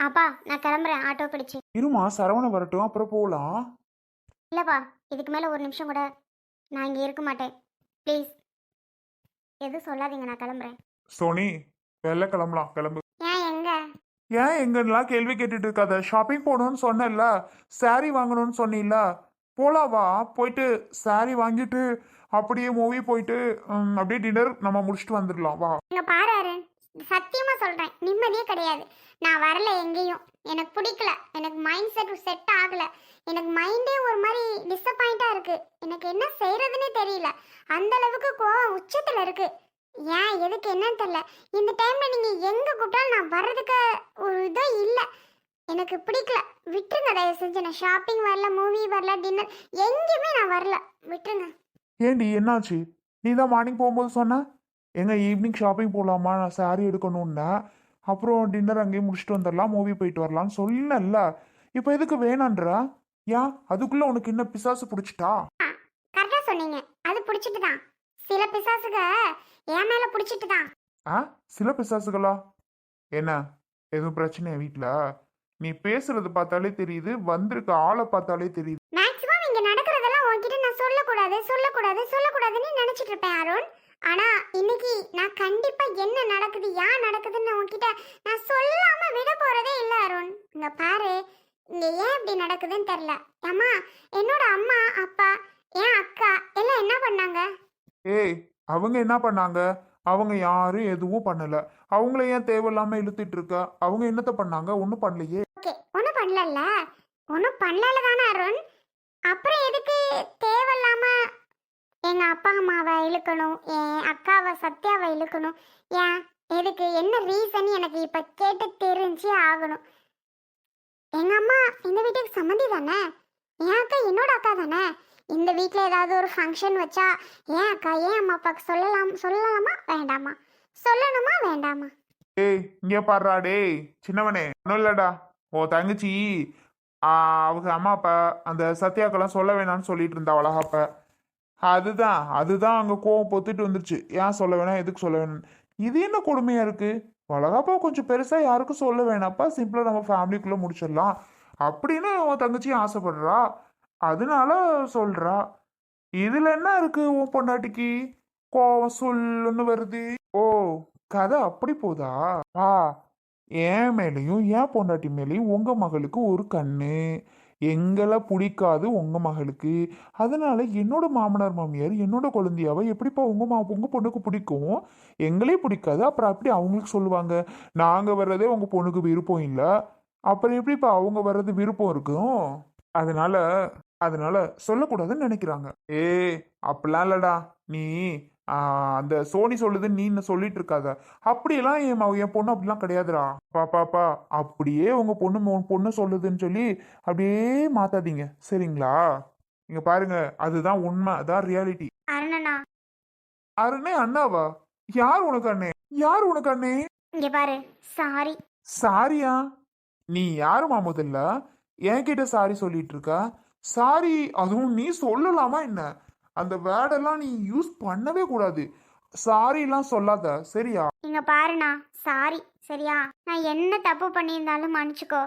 அப்பா நான் கிளம்புறேன். ஆட்டோ பிடிச்சு. இருமா சரவணன் வரட்டும். அப்புறம் போகலாம் இல்லைப்பா இதுக்கு மேலே ஒரு நிமிஷம் கூட நான் இங்கே இருக்க மாட்டேன். ப்ளீஸ் எதுவும் சொல்லாதீங்க நான் கிளம்புறேன். சோனி வெளில கிளம்பலாம். கிளம்பு. ஏன் எங்க? ஏன் எங்கெல்லாம் கேள்வி கேட்டுட்டு இருக்காத. ஷாப்பிங் போகணும்னு சொன்னேன்ல. Saree வாங்கணும்னு சொன்னீல்ல போலாம் வா. போயிட்டு saree வாங்கிட்டு அப்படியே மூவி போயிட்டு ம், அப்படியே டின்னர் நம்ம முடிச்சுட்டு வந்துடலாம். வா. இங்க பாரு அருண். சத்தியமாக சொல்கிறேன் நிம்மதியே கிடையாது. நான் வரல எங்கேயும். எனக்கு பிடிக்கல. எனக்கு மைண்ட் செட் செட் ஆகல. எனக்கு மைண்டே ஒரு மாதிரி டிசப்பாயிண்ட்டாக இருக்குது எனக்கு என்ன செய்கிறதுனே தெரியல. அந்த அளவுக்கு கோவம் உச்சத்தில் இருக்குது ஏன் எதுக்கு என்னன்னு தெரியல. இந்த டைமில் நீங்கள் எங்கே கூப்பிட்டாலும் நான் வர்றதுக்கு ஒரு இதே இல்லை. எனக்கு பிடிக்கல. விட்டுருங்க தயவு செஞ்சு. நான் ஷாப்பிங் வரல மூவி வரல டின்னர் எங்கேயுமே நான் வரல. விட்டுருங்க. ஏண்டி என்னாச்சு? நீ தான் மார்னிங் போகும்போது சொன்ன? எங்க ஈவினிங் ஷாப்பிங் போகலாமா நான் saree எடுக்கணும்னா. அப்புறம் டின்னர் அங்கேயே முடிச்சுட்டு வந்துடலாம் மூவி போயிட்டு வரலாம்னு சொன்னேன்ல. இப்போ எதுக்கு வேணான்றா? ஏன்? அதுக்குள்ள உனக்கு என்ன பிசாசு பிடிச்சிட்டா? கரெக்டா சொன்னீங்க. அது பிடிச்சிட்டு தான். சில பிசாசுக என் மேல பிடிச்சிட்டு தான். ஆ சில பிசாசுகளா? என்ன? எதுவும் பிரச்சனையா வீட்டில் நீ பேசுறது பார்த்தாலே தெரியுது வந்திருக்க ஆளை பார்த்தாலே தெரியுது. மேக்ஸிமம் இங்க நடக்கிறதெல்லாம் உன்கிட்ட நான் சொல்லக்கூடாது சொல்லக்கூடாது சொல்லக்கூடாதுன்னு நினைச்சிட்டு இருப்பேன் அருண். ஆனா இன்னைக்கு நான் கண்டிப்பா என்ன நடக்குது ஏன் நடக்குதுன்னு உன்கிட்ட நான் சொல்லாம விட போறதே இல்ல அருண். இங்க பாரு இங்க ஏன் இப்படி நடக்குதுன்னு தெரியல. அம்மா என்னோட அம்மா அப்பா என் அக்கா எல்லாம் என்ன பண்ணாங்க? ஏய் அவங்க என்ன பண்ணாங்க? அவங்க யாரும் எதுவும் பண்ணல. அவங்கள ஏன் தேவையில்லாம இழுத்துட்டு இருக்க? அவங்க என்னத்த பண்ணாங்க? ஒன்றும் பண்ணலையே. ஓகே ஒன்றும் பண்ணலல்ல. ஒன்றும் பண்ணல தானே அருண். அப்புறம் எதுக்கு தேவையில்லாம எங்கள் அப்பா அம்மாவை இழுக்கணும். என் அக்காவை சத்யாவை இழுக்கணும். ஏன்? எதுக்கு? என்ன ரீசன் எனக்கு இப்போ கேட்டு தெரிஞ்சே ஆகணும். எங்கள் அம்மா இந்த வீட்டுக்கு சம்மந்தி தானே? என் அக்கா என்னோட அக்கா தானே? இந்த வீட்டில் ஏதாவது ஒரு ஃபங்க்ஷன் வச்சா ஏன் அக்கா ஏன் அம்மா அப்பாவுக்கு சொல்லலாம் சொல்லலாமா? வேண்டாமா? சொல்லணுமா? வேண்டாமா? ஏய் இங்கே பாடுறா டேய் சின்னவனே. ஒன்றும் இல்லடா. ஓ தங்கச்சி. ஆ, அவங்க அம்மா அப்பா அந்த சத்யாக்கெல்லாம் சொல்ல வேணாம்னு சொல்லிட்டு இருந்தா வளகாப்ப அதுதான் அதுதான் அங்கே கோவம் பொத்துட்டு வந்துருச்சு. ஏன் சொல்ல வேணாம் எதுக்கு சொல்ல வேணாம்? இது என்ன கொடுமையாக இருக்குது வளகாப்பா கொஞ்சம் பெருசாக யாருக்கும் சொல்ல வேணாப்பா சிம்பிளாக நம்ம ஃபேமிலிக்குள்ளே முடிச்சிடலாம். அப்படின்னு உன் தங்கச்சியும் ஆசைப்படுறா. அதனால சொல்கிறா இதில் என்ன இருக்குது உன் பொண்டாட்டிக்கு? கோவம் சொல்லுன்னு வருது. ஓ கதை அப்படி போதா? ஆ என் மேலேயும் என் பொண்டாட்டி மேலேயும் உங்கள் மகளுக்கு ஒரு கண்ணு. எங்களை பிடிக்காது உங்க மகளுக்கு. அதனால என்னோட மாமனார் மாமியார் என்னோட குழந்தையாவை எப்படிப்பா உங்க மா உங்க பொண்ணுக்கு பிடிக்கும்? எங்களே பிடிக்காது. அப்புறம் அப்படி அவங்களுக்கு சொல்லுவாங்க நாங்க வர்றதே உங்க பொண்ணுக்கு விருப்பம் இல்லை. அப்புறம் எப்படிப்பா அவங்க வர்றது விருப்பம் இருக்கும்? அதனால அதனால சொல்லக்கூடாதுன்னு நினைக்கிறாங்க. ஏ அப்படிலாம் இல்லடா. நீ அந்த சோனி சொல்லுதுன்னு நீ சொல்லிட்டு இருக்காத அப்படியெல்லாம் என் என் பொண்ணு அப்படிலாம் கிடையாதுடா. பா பாப்பா அப்படியே உங்க பொண்ணு பொண்ணு சொல்லுதுன்னு சொல்லி அப்படியே மாத்தாதீங்க. சரிங்களா? இங்க பாருங்க அதுதான் உண்மை அதான் ரியாலிட்டி அருணண்ணா. அருணே அண்ணாவா? யார் உனக்கு அண்ணே? யார் உனக்கு அண்ணே? இங்கே பாரு சாரி. சாரியா? நீ யாருமா முதல்ல? என்கிட்ட சாரி சொல்லிட்டு இருக்க சாரி அதுவும் நீ சொல்லலாமா என்ன? அந்த வேர்டெல்லாம் நீ யூஸ் பண்ணவே கூடாது. சாரிலாம் சொல்லாத சரியா? இங்க பாருண்ணா சாரி சரியா? நான் என்ன தப்பு பண்ணியிருந்தாலும் மன்னிச்சுக்கோ.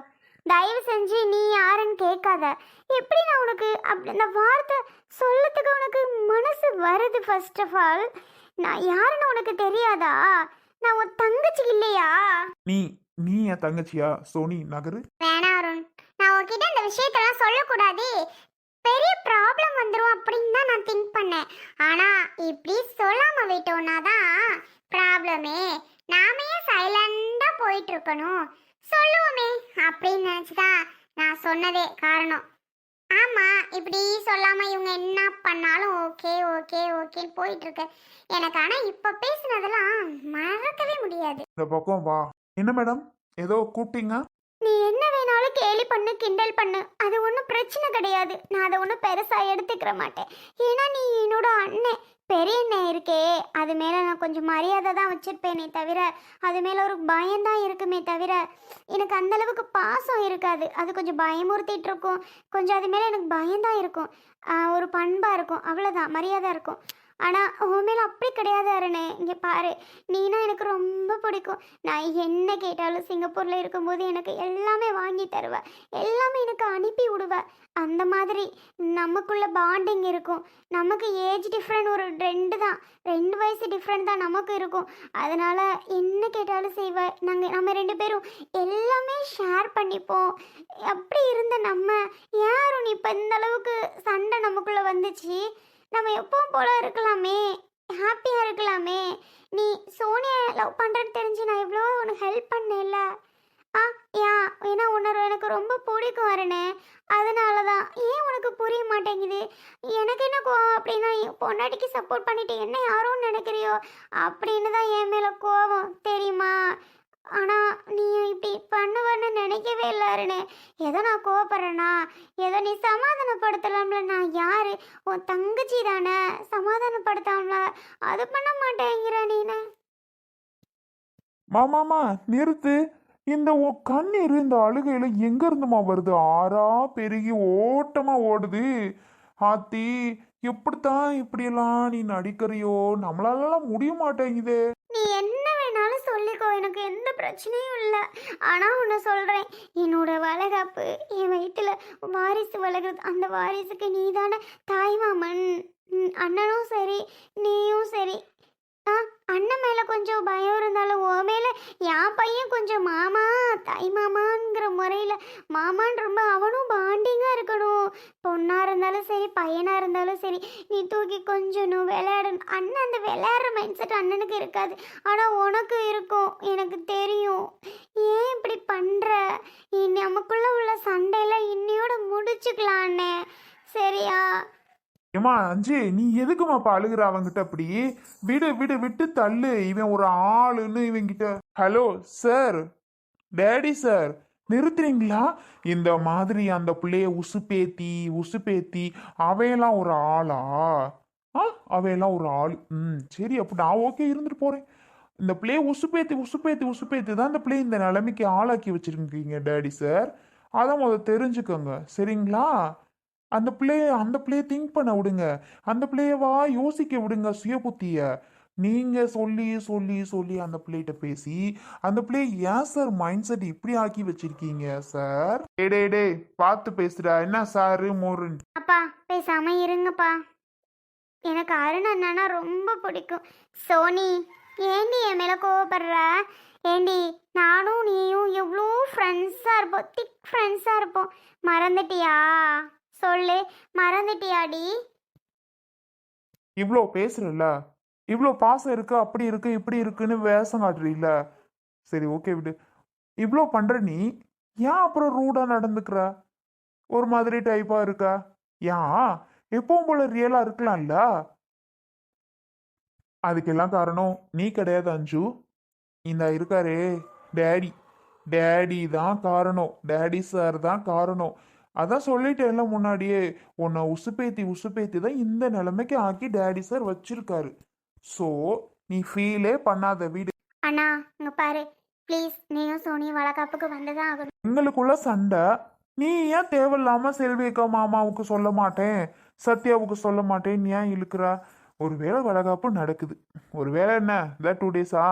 தயவு செஞ்சு நீ யாருன்னு கேட்காத. எப்படி நான் உனக்கு அப்படி அந்த வார்த்தை சொல்லத்துக்கு உனக்கு மனசு வருது ஃபர்ஸ்ட் ஆஃப் ஆல் நான் யாருன்னு உனக்கு தெரியாதா? நான் உன் தங்கச்சி இல்லையா? நீ நீ என் தங்கச்சியா? சோனி நகரு. வேணாம் அருண் நான் உன்கிட்ட இந்த விஷயத்தெல்லாம் சொல்லக்கூடாது. பெரிய ப்ராப்ளம் வந்துடும் அப்படின்னு தான் நான் திங்க் பண்ணேன். ஆனால் இப்படி சொல்லாமல் விட்டோம்னா தான் ப்ராப்ளமே நாமே சைலண்டாக போயிட்டுருக்கணும். போயிட்டு இருக்கணும் சொல்லுவோமே அப்படின்னு நினச்சிதான் நான் சொன்னதே காரணம். ஆமாம் இப்படி சொல்லாமல் இவங்க என்ன பண்ணாலும் ஓகே ஓகே ஓகேன்னு போயிட்டு இருக்கு எனக்கு ஆனால் இப்போ பேசுனதெல்லாம் மறக்கவே முடியாது. இந்த பக்கம் வா. என்ன மேடம் ஏதோ கூப்பிட்டீங்க? நீ என்ன வேணாலும் கேலி பண்ணு கிண்டல் பண்ணு. அது ஒன்றும் பிரச்சனை கிடையாது. நான் அதை ஒன்றும் பெருசாக எடுத்துக்கிற மாட்டேன். ஏன்னா நீ என்னோட அண்ணன் பெரிய அண்ணன் இருக்கே. அது மேலே நான் கொஞ்சம் மரியாதை தான் வச்சுருப்பேனே தவிர அது மேலே ஒரு பயம்தான் இருக்குமே தவிர எனக்கு அந்தளவுக்கு பாசம் இருக்காது. அது கொஞ்சம் பயமுறுத்திட்டு இருக்கும். கொஞ்சம் அது மேலே எனக்கு பயம்தான் இருக்கும். ஒரு பண்பாக இருக்கும். அவ்வளோதான் மரியாதை இருக்கும். ஆனால் உண்மையில அப்படி கிடையாது அருணே. இங்கே பாரு நீனா எனக்கு ரொம்ப பிடிக்கும். நான் என்ன கேட்டாலும் சிங்கப்பூரில் இருக்கும்போது எனக்கு எல்லாமே வாங்கி தருவ. எல்லாமே எனக்கு அனுப்பி விடுவ. அந்த மாதிரி நமக்குள்ள பாண்டிங் இருக்கும். நமக்கு ஏஜ் டிஃப்ரெண்ட் ஒரு ரெண்டு தான். ரெண்டு வயசு டிஃப்ரெண்ட் தான் நமக்கு இருக்கும். அதனால் என்ன கேட்டாலும் செய்வ. நாங்கள் நம்ம ரெண்டு பேரும் எல்லாமே ஷேர் பண்ணிப்போம். அப்படி இருந்த நம்ம யாரும் இப்போ இந்த அளவுக்கு சண்டை நமக்குள்ளே வந்துச்சு? நம்ம எப்பவும் போல இருக்கலாமே ஹாப்பியாக இருக்கலாமே. நீ சோனியா லவ் பண்ணுறேன்னு தெரிஞ்சு நான் இவ்வளோ உனக்கு ஹெல்ப் பண்ணேன்ல. ஆ யா ஏன்னா உணர்வு எனக்கு ரொம்ப பிடிக்கும் வரனே அதனால தான் ஏன் உனக்கு புரிய மாட்டேங்குது? எனக்கு என்ன கோவம் அப்படின்னா என் பொண்டாட்டிக்கு சப்போர்ட் பண்ணிட்டு என்ன யாரும் நினைக்கிறியோ அப்படின்னு தான் என் மேலே கோவம் தெரியுமா? ஆனால் நீ இப்படி பண்ணுவேன்னு நினைக்கவே இல்லை அருணே. எதை நான் கோவப்படுறேன்னா ஏதோ நீ சமாதானப்படுத்தலாம்ல. நான் யாரு? உன் தங்கச்சி தானே. சமாதானப்படுத்தாமல? அது பண்ண மாட்டேங்கிற நீனு. மாமாமா நிறுத்து. இந்த கண்ணீர் இந்த அழுகையில எங்க இருந்துமா வருது? ஆறா பெருகி ஓட்டமா ஓடுது. ஆத்தி எப்படித்தான் இப்படியெல்லாம் நீ நடிக்கிறியோ? நம்மளாலலாம் முடிய மாட்டேங்குதே. நீ என்ன எனக்கு எந்த பிரச்சனையும் இல்லை. ஆனால் ஒன்று சொல்கிறேன் என்னோட வளகாப்பு என் வயிற்றில் வாரிசு வளர்கிறது அந்த வாரிசுக்கு நீ தானே தாய்மாமன் அண்ணனும் சரி நீயும் சரி. ஆ? அண்ணன் மேலே கொஞ்சம் பயம் இருந்தாலும் ஓ மேலே என் பையன் கொஞ்சம் மாமா தாய் மாமாங்கிற முறையில் மாமான் ரொம்ப அவனும் பாண்டிங்காக இருக்கணும். பொண்ணாக இருந்தாலும் சரி பையனாக இருந்தாலும் சரி நீ தூக்கி கொஞ்சணும் விளையாடணும். அண்ணன் அந்த விளையாடுற மைண்ட் செட் அண்ணனுக்கு இருக்காது. ஆனால் உனக்கு இருக்கும் எனக்கு தெரியும். ஏன் இப்படி பண்ணுற நமக்குள்ள உள்ள சண்டையெல்லாம் இன்னையோட முடிச்சுக்கலாம் அண்ணே சரியா? ஏமா அஞ்சு நீ எதுக்குமா இப்போ அழுகுற அவங்கிட்ட அப்படி? விடு விடு விட்டு தள்ளு. இவன் ஒரு ஆளுன்னு இவங்கிட்ட. ஹலோ சார் டேடி சார் நிறுத்துறீங்களா? இந்த மாதிரி அந்த பிள்ளைய உசுப்பேத்தி உசுப்பேத்தி அவையெல்லாம் ஒரு ஆளா? ஆ அவையெல்லாம் ஒரு ஆள். ம் சரி அப்போ நான் ஓகே இருந்துட்டு போறேன். இந்த பிள்ளைய உசுப்பேத்தி உசுப்பேத்தி உசுப்பேத்தி தான் இந்த பிள்ளைய இந்த நிலைமைக்கு ஆளாக்கி வச்சிருக்கீங்க டேடி சார் அதை முதல்ல தெரிஞ்சுக்கோங்க. சரிங்களா? அந்த பிள்ளைய அந்த பிள்ளைய திங்க் பண்ண விடுங்க. அந்த பிள்ளையவா யோசிக்க விடுங்க சுய புத்திய நீங்க சொல்லி சொல்லி சொல்லி அந்த பிள்ளைகிட்ட பேசி அந்த பிள்ளைய ஏன் சார் மைண்ட் செட் இப்படி ஆக்கி வச்சிருக்கீங்க சார் டே டே பார்த்து பேசுடா. என்ன சாரு மோருன்னு அப்பா பேசாம இருங்கப்பா. எனக்கு அருண் அண்ணனா ரொம்ப பிடிக்கும். சோனி ஏண்டி என் மேலே கோவப்படுற? ஏண்டி நானும் நீயும் எவ்வளோ ஃப்ரெண்ட்ஸாக இருப்போம். திக் ஃப்ரெண்ட்ஸாக இருப்போம். மறந்துட்டியா? சொல்லு மறந்துட்டியாடி. இவ்வளோ பேசுறல இவ்வளோ பாசம் இருக்கு அப்படி இருக்கு இப்படி இருக்குன்னு வேஷம் காட்டுறீல சரி ஓகே விடு. இவ்வளோ பண்ற நீ ஏன் அப்புறம் ரூடா நடந்துக்கிற? ஒரு மாதிரி டைப்பா இருக்கா. ஏன்? எப்பவும் போல ரியலா இருக்கலாம்ல? அதுக்கெல்லாம் காரணம் நீ கிடையாது அஞ்சு. இந்த இருக்காரே டேடி டேடி தான் காரணம். டேடி சார் தான் காரணம். அதான் சொல்லிட்டேன்ல முன்னாடியே உன்னை உசுப்பேத்தி உசுப்பேத்தி தான் இந்த நிலைமைக்கு ஆக்கி டேடி சார் வச்சிருக்காரு. ஸோ நீ ஃபீலே பண்ணாத வீடு. அண்ணா இங்க பாரு. ப்ளீஸ் நீயும் சோனியும் வளகாப்புக்கு வந்துதான் ஆகணும். எங்களுக்குள்ள சண்டை. நீ ஏன் தேவையில்லாம செல்வியக்கா மாமாவுக்கு சொல்ல மாட்டேன்? சத்யாவுக்கு சொல்ல மாட்டேன் ஏன் இழுக்கிற? ஒருவேளை வளகாப்பு நடக்குது. ஒருவேளை என்ன? இந்த டூ டேஸா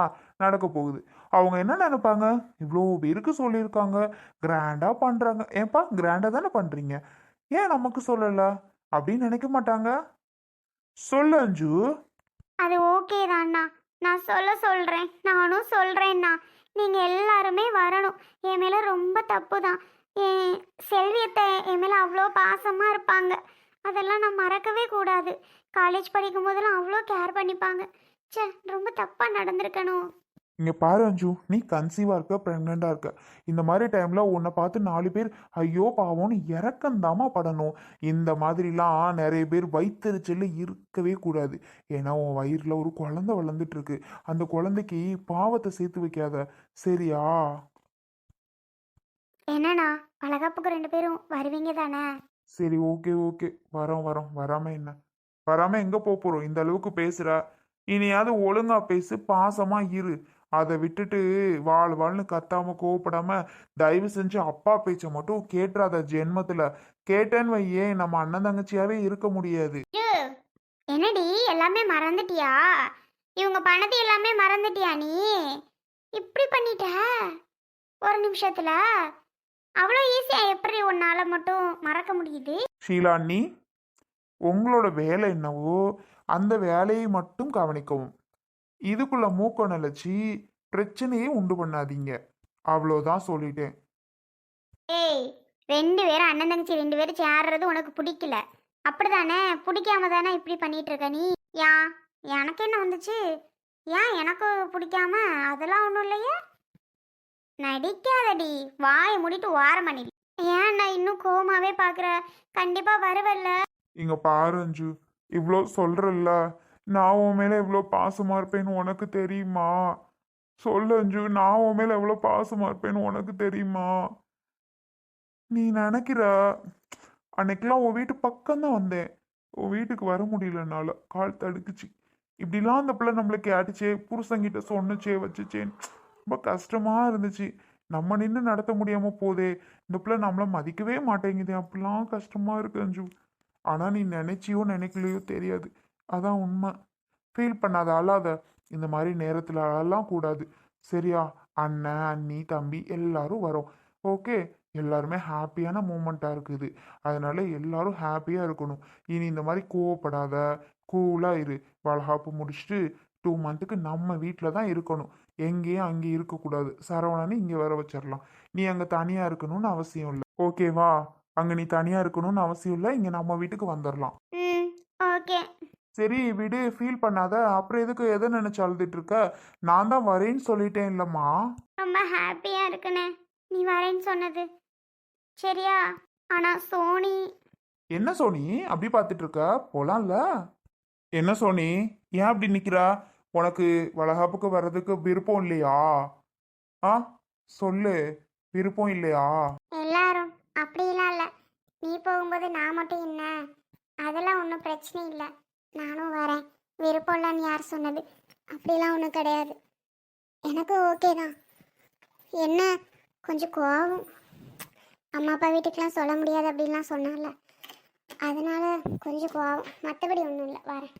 நடக்க போகுது. அவங்க என்ன நினைப்பாங்க? இவ்வளோ பேருக்கு சொல்லியிருக்காங்க. கிராண்டாக பண்ணுறாங்க ஏன்பா கிராண்டாக தானே பண்ணுறீங்க ஏன் நமக்கு சொல்லல? அப்படின்னு நினைக்க மாட்டாங்க. சொல்லு அஞ்சு. அது ஓகே தான்ண்ணா நான் சொல்ல சொல்கிறேன் நானும் சொல்கிறேண்ணா நீங்கள் எல்லாருமே வரணும். என் மேலே ரொம்ப தப்பு தான். என் செல்வியத்தை என் மேலே அவ்வளோ பாசமாக இருப்பாங்க. அதெல்லாம் நான் மறக்கவே கூடாது. காலேஜ் படிக்கும் போதெல்லாம் அவ்வளோ கேர் பண்ணிப்பாங்க. ச்சே ரொம்ப தப்பாக நடந்திருக்கணும். இங்க பாரு அஞ்சு. நீ கன்சீவா இருக்க பிரெக்னெண்டா இருக்க. இந்த மாதிரி டைம்ல உன்னை பார்த்து நாலு பேர் ஐயோ பாவம்னு இறக்கந்தாமா படணும். இந்த மாதிரிலாம் நிறைய பேர் வயிற்றுச்சல்ல இருக்கவே கூடாது. ஏன்னா உன் வயிறுல ஒரு குழந்தை வளர்ந்துட்டு இருக்கு அந்த குழந்தைக்கு பாவத்தை சேர்த்து வைக்காத. சரியா? என்னண்ணா? வளகாப்புக்கு ரெண்டு பேரும் வருவீங்க தானே? சரி ஓகே ஓகே வரோம் வரோம். வராம என்ன? வராம எங்க போப் போறோம்? இந்த அளவுக்கு பேசுற. இனியாவது ஒழுங்கா பேசு பாசமா இரு. அதை விட்டுட்டு வாழ் வாழ்னு கத்தாம கோவப்படாம தயவு செஞ்சு அப்பா பேச்ச மட்டும் கேட்டுறாத ஜென்மத்துல. கேட்டேன்னு வையே நம்ம அண்ணன் தங்கச்சியாவே இருக்க முடியாது. என்னடி எல்லாமே மறந்துட்டியா? இவங்க பணத்தை எல்லாமே மறந்துட்டியா நீ? இப்படி பண்ணிட்ட? ஒரு நிமிஷத்துல? அவ்வளோ ஈஸியா எப்படி உன்னால மட்டும் மறக்க முடியுது? ஷீலா உங்களோட வேலை என்னவோ அந்த வேலையை மட்டும் கவனிக்கவும். இதுக்குள்ள மூக்க நிலச்சி பிரச்சனையே உண்டு பண்ணாதீங்க. அவ்வளோதான் சொல்லிட்டேன். ஏய் ரெண்டு பேரும் அண்ணன் தங்கச்சி ரெண்டு பேரும் சேர்றது உனக்கு பிடிக்கல. அப்படிதானே பிடிக்காம தானே இப்படி பண்ணிட்டு இருக்க நீ? யா எனக்கு என்ன வந்துச்சு? ஏன் எனக்கு பிடிக்காம? அதெல்லாம் ஒன்றும் இல்லையே? நடிக்காதடி. வாயை மூடிட்டு ஓரம் பண்ணிடு ஏன் நான் இன்னும் கோமாவே பார்க்குற கண்டிப்பாக வருவல்ல. இங்க பாரு அஞ்சு. இவ்வளோ சொல்றல்ல. நான் உன் மேலே எவ்வளோ பாசமாக இருப்பேன்னு உனக்கு தெரியுமா? சொல்லு அஞ்சு. நான் உன் மேலே எவ்வளோ பாசமாக இருப்பேன்னு உனக்கு தெரியுமா? நீ நினைக்கிற? அன்னைக்கெல்லாம் உன் வீட்டு பக்கம்தான் வந்தேன். உன் வீட்டுக்கு வர முடியல கால் தடுக்குச்சு. இப்படிலாம் அந்த பிள்ளை நம்மளை கேட்டுச்சே புருஷங்கிட்ட சொன்னுச்சே வச்சுச்சேன்னு. ரொம்ப கஷ்டமாக இருந்துச்சு. நம்ம நின்று நடத்த முடியாம போதே இந்த பிள்ளை நம்மளை மதிக்கவே மாட்டேங்குதே. அப்படிலாம் கஷ்டமா இருக்கு அஞ்சு. ஆனால் நீ நினைச்சியோ நினைக்கலையோ தெரியாது. அதான் உண்மை. ஃபீல் பண்ணாத அழாத. இந்த மாதிரி நேரத்தில் அழலாம் கூடாது. சரியா? அண்ணன் அண்ணி தம்பி எல்லாரும் வரோம். ஓகே? எல்லாருமே ஹாப்பியான மூமெண்ட்டாக இருக்குது. அதனால எல்லாரும் ஹாப்பியாக இருக்கணும். இனி இந்த மாதிரி கோவப்படாத. கூலாக இரு. வளகாப்பு முடிச்சுட்டு டூ மந்த்துக்கு நம்ம வீட்டில் தான் இருக்கணும். எங்கேயும் அங்கே இருக்கக்கூடாது. சரவணனை இங்கே வர வச்சிடலாம் நீ அங்கே தனியாக இருக்கணும்னு அவசியம் இல்லை. ஓகேவா? அங்கே நீ தனியாக இருக்கணும்னு அவசியம் இல்லை. இங்கே நம்ம வீட்டுக்கு வந்துடலாம் ஓகே. சரி விடு ஃபீல் பண்ணாத. அப்புறம் எதுக்கு எதை நினைச்சு அழுதுட்டு இருக்க நான் தான் வரேன்னு சொல்லிட்டேன் இல்லம்மா. ரொம்ப ஹாப்பியாக இருக்குண்ணே நீ வரேன்னு சொன்னது. சரியா? ஆனால் சோனி. என்ன சோனி? அப்படி பார்த்துட்டு இருக்க போலாம்ல. என்ன சோனி? ஏன் அப்படி நிக்கிறா? உனக்கு வளகாப்புக்கு வர்றதுக்கு விருப்பம் இல்லையா? ஆ சொல்லு. விருப்பம் இல்லையா? எல்லாரும் அப்படிலாம் இல்லை. நீ போகும்போது நான் மட்டும் என்ன? அதெல்லாம் ஒன்றும் பிரச்சனை இல்லை. நானும் வரேன். விருப்பம்லான்னு யார் சொன்னது? அப்படிலாம் ஒன்றும் கிடையாது. எனக்கு ஓகே தான். என்ன? கொஞ்சம் கோவம். அம்மா அப்பா வீட்டுக்கெலாம் சொல்ல முடியாது அப்படின்லாம் சொன்னால அதனால் கொஞ்சம் கோவம். மற்றபடி ஒன்றும் இல்லை. வரேன்.